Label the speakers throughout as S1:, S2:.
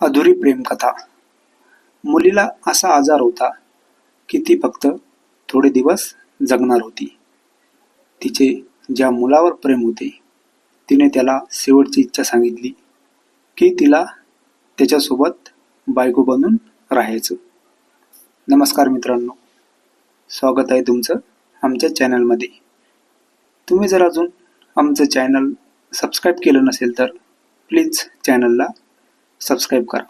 S1: अधुरी प्रेमकथा. मुलीला असा आजार होता की ती फक्त थोडे दिवस जगणार होती. तिचे ज्या मुलावर प्रेम होते तिने त्याला शेवटची इच्छा सांगितली की तिला त्याच्यासोबत बायको बनून राहायचं. नमस्कार मित्रांनो. स्वागत आहे तुमचं आमच्या चॅनलमध्ये. तुम्ही जर अजून आमचं चॅनल सबस्क्राईब केलं नसेल तर प्लीज चॅनलला सबस्क्राईब करा.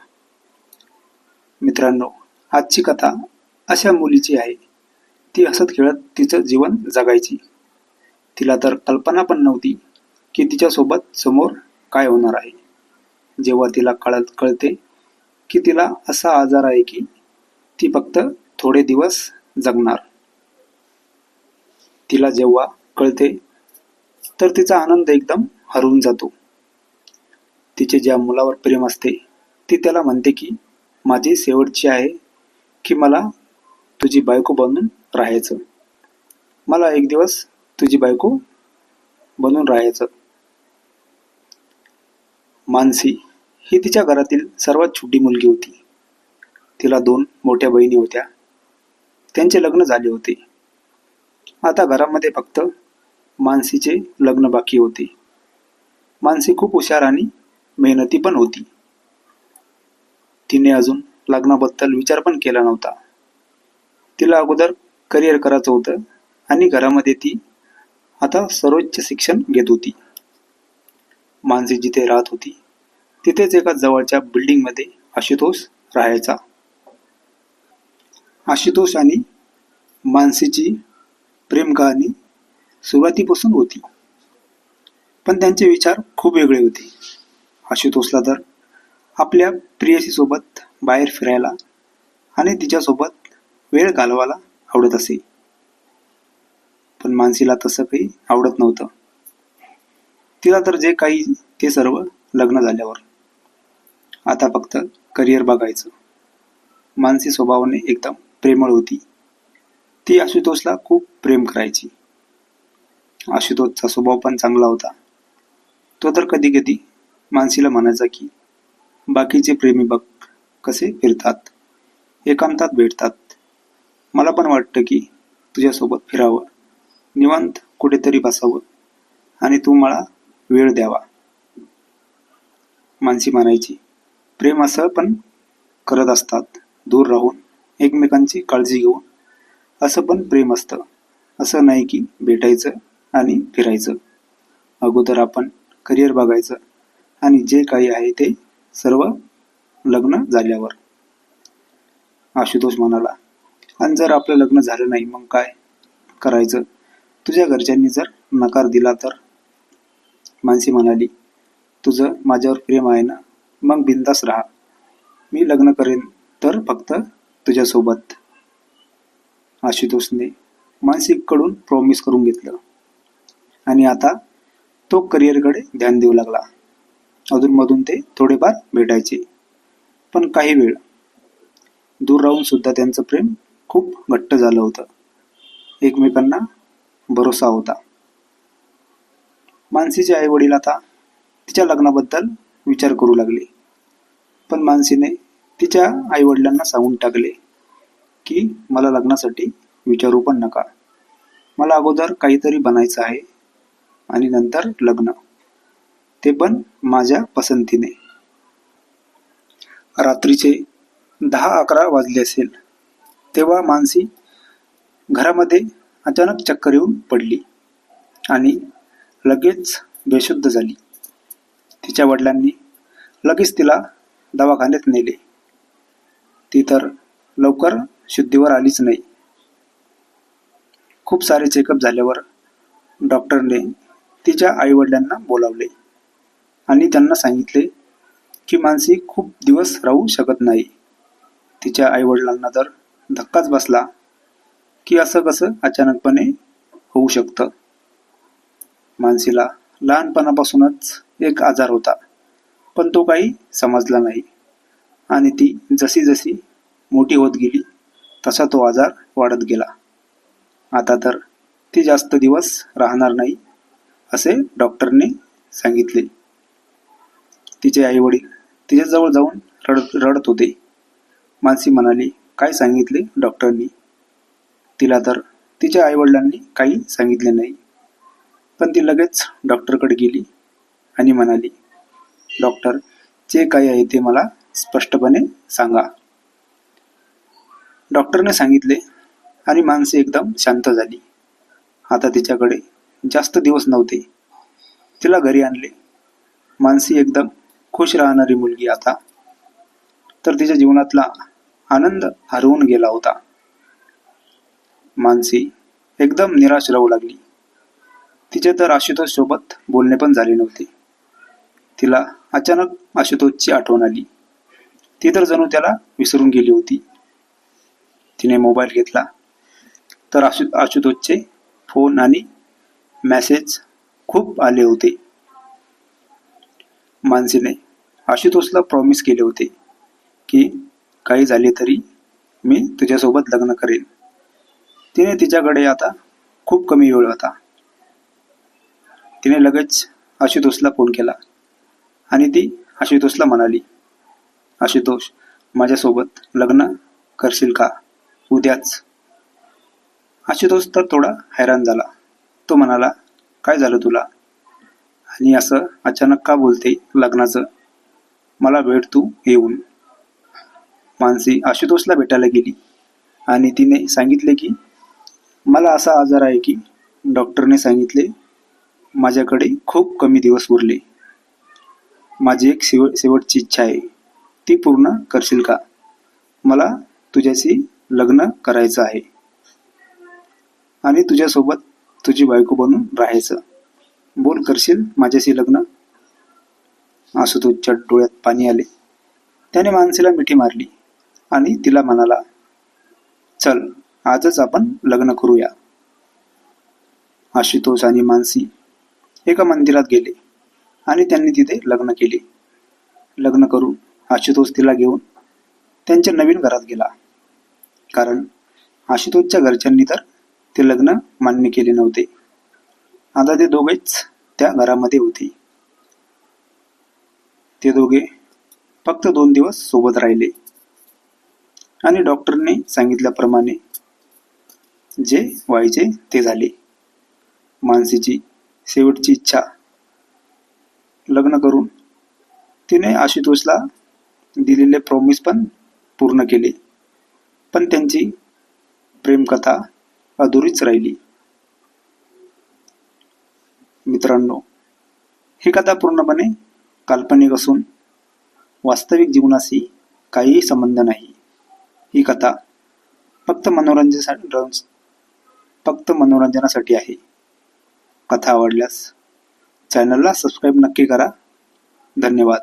S1: मित्रांनो आजची कथा अशा मुलीची आहे. ती हसत खेळत तिचं जीवन जगायची. तिला तर कल्पना पण नव्हती की तिच्यासोबत समोर काय होणार आहे. जेव्हा तिला कळत कळते की तिला असा आजार आहे की ती फक्त थोडे दिवस जगणार. तिला जेव्हा कळते तर तिचा आनंद एकदम हरवून जातो. तिचे ज्या मुलावर प्रेम असते ती त्याला म्हणते की माझी शेवटची आहे की मला तुझी बायको बनून राहायचं. मला एक दिवस तुझी बायको बनून राहायचं. मानसी ही तिच्या घरातील सर्वात छोटी मुलगी होती. तिला दोन मोठ्या बहिणी होत्या. त्यांचे लग्न झाले होते. आता घरामध्ये फक्त मानसीचे लग्न बाकी होते. मानसी खूप हुशार आणि मेहनती पण होती. तिने अजून लग्नाबद्दल विचार पण केला नव्हता. तिला अगोदर करिअर करायचं होतं आणि घरामध्ये ती आता सर्वोच्च शिक्षण घेत होती. मानसी जिथे राहत होती तिथेच एका जवळच्या बिल्डिंगमध्ये आशुतोष राहायचा. आशुतोष आणि मानसीची प्रेम कहाणी सुरुवातीपासून होती. पण त्यांचे विचार खूप वेगळे होते. आशुतोषला तर आपल्या प्रियसीसोबत बाहेर फिरायला आणि तिच्यासोबत वेळ घालवायला आवडत असे. पण मानसीला तसं काही आवडत नव्हतं. तिला तर जे काही ते सर्व लग्न झाल्यावर. आता फक्त करिअर बघायचं. मानसी स्वभावाने एकदम प्रेमळ होती. ती आशुतोषला खूप प्रेम करायची. आशुतोषचा स्वभाव पण चांगला होता. तो तर कधी कधी मानसीला म्हणायचा की बाकीचे प्रेमी बघ कसे फिरतात एकांतात भेटतात. मला पण वाटतं की तुझ्यासोबत फिरावं. निवांत कुठेतरी बसावं आणि तू मला वेळ द्यावा. मानसी म्हणायची प्रेम असं पण करत असतात दूर राहून एकमेकांची काळजी घेऊन. असं पण प्रेम असतं. असं नाही की भेटायचं आणि फिरायचं. अगोदर आपण करिअर बघायचं. आणि जे काही आहे ते सर्व लग्न झाल्यावर. आशुतोष म्हणाला आणि जर आपलं लग्न झालं नाही मग काय करायचं? तुझ्या घरच्यांनी जर नकार दिला तर? मानसी म्हणाली तुझं माझ्यावर प्रेम आहे ना? मग बिंदास राहा. मी लग्न करेन तर फक्त तुझ्यासोबत. आशुतोषने मानसिककडून प्रॉमिस करून घेतलं. आणि आता तो करिअरकडे ध्यान देऊ लागला. अधूनमधून ते थोडेफार भेटायचे. पण काही वेळ दूर राहून सुद्धा त्यांचं प्रेम खूप घट्ट झालं होतं. एकमेकांना भरोसा होता. मानसीचे आई वडील आता तिच्या लग्नाबद्दल विचार करू लागले. पण मानसीने तिच्या आई वडिलांना सांगून टाकले की मला लग्नासाठी विचारू पण नका. मला अगोदर काहीतरी बनायचं आहे आणि नंतर लग्न. ते पण माझ्या पसंतीने. रात्रीचे दहा अकरा वाजले असेल तेव्हा मानसी घरामध्ये अचानक चक्कर येऊन पडली आणि लगेच बेशुद्ध झाली. तिच्या वडिलांनी लगेच तिला दवाखान्यात नेले. ती तर लवकर शुद्धीवर आलीच नाही. खूप सारे चेकअप झाल्यावर डॉक्टरने तिच्या आईवडिलांना बोलावले. आणि त्यांना सांगितले की मानसी खूप दिवस राहू शकत नाही. तिच्या आईवडिलांना तर धक्काच बसला की असं कसं अचानकपणे होऊ शकतं. मानसीला लहानपणापासूनच एक आजार होता पण तो काही समजला नाही. आणि ती जशी जशी मोठी होत गेली तसा तो आजार वाढत गेला. आता तर ती जास्त दिवस राहणार नाही असे डॉक्टरने सांगितले. तिचे आईवडील तिच्याजवळ जाऊन रडत रडत होते. मानसी म्हणाली काय सांगितले डॉक्टरनी? तिला तर तिच्या आईवडिलांनी काही सांगितले नाही. पण ती लगेच डॉक्टरकडे गेली आणि म्हणाली डॉक्टर जे काही आहे ते मला स्पष्टपणे सांगा. डॉक्टरने सांगितले आणि मानसी एकदम शांत झाली. आता तिच्याकडे जास्त दिवस नव्हते. तिला घरी आणले. मानसी एकदम खुश राहणारी मुलगी आता. तर तिच्या जीवनातला आनंद हरवून गेला होता. मानसी एकदम निराश राहू लागली. तिचे तर आशुतोष सोबत बोलणे पण झाले नव्हते. तिला अचानक आशुतोषची आठवण आली. ती तर जणू त्याला विसरून गेली होती. तिने मोबाईल घेतला. तर आशु आशुतोषचे फोन आणि मेसेज खूप आले होते. मानसीने आशुतोषला प्रॉमिस केले होते की काही झाले तरी मी तुझ्यासोबत लग्न करेन. तिने तिच्याकडे आता खूप कमी वेळ होता. तिने लगेच आशुतोषला फोन केला आणि ती आशुतोषला म्हणाली आशुतोष माझ्यासोबत लग्न करशील का? उद्याच. आशुतोष तर थोडा हैराण झाला. तो म्हणाला काय झालं तुला? आणि असं अचानक का बोलते लग्नाचं? मला भेट तू येऊन. मानसी आशुतोषला भेटायला गेली आणि तिने सांगितले की मला असा आजार आहे की डॉक्टरने सांगितले माझ्याकडे खूप कमी दिवस उरले. माझी एक शेवट शेवटची इच्छा आहे ती पूर्ण करशील का? मला तुझ्याशी लग्न करायचं आहे. आणि तुझ्यासोबत तुझी बायको बनून राहायचं. बोल करशील माझ्याशी लग्न? आशुतोषच्या डोळ्यात पाणी आले. त्याने मानसीला मिठी मारली आणि तिला म्हणाला चल आजच आपण लग्न करूया. आशुतोष आणि मानसी एका मंदिरात गेले आणि त्यांनी तिथे लग्न केले. लग्न करून आशुतोष तिला घेऊन त्यांच्या नवीन घरात गेला. कारण आशुतोषच्या घरच्यांनी तर ते लग्न मान्य केले नव्हते. आता ते दोघेच त्या घरामध्ये होते. ते दोघे फक्त दोन दिवस सोबत राहिले. आणि डॉक्टरने सांगितल्याप्रमाणे जे व्हायचे ते झाले. मानसीची शेवटची इच्छा लग्न करून तिने आशुतोषला दिलेले प्रॉमिस पण पूर्ण केले. पण त्यांची प्रेमकथा अधुरीच राहिली. मित्रांनो ही कथा पूर्णपणे काल्पनिक असून वास्तविक जीवनाशी काहीही संबंध नाही. ही कथा फक्त मनोरंजनासाठी फक्त मनोरंजनासाठी आहे. कथा आवडल्यास चॅनलला सबस्क्राईब नक्की करा. धन्यवाद.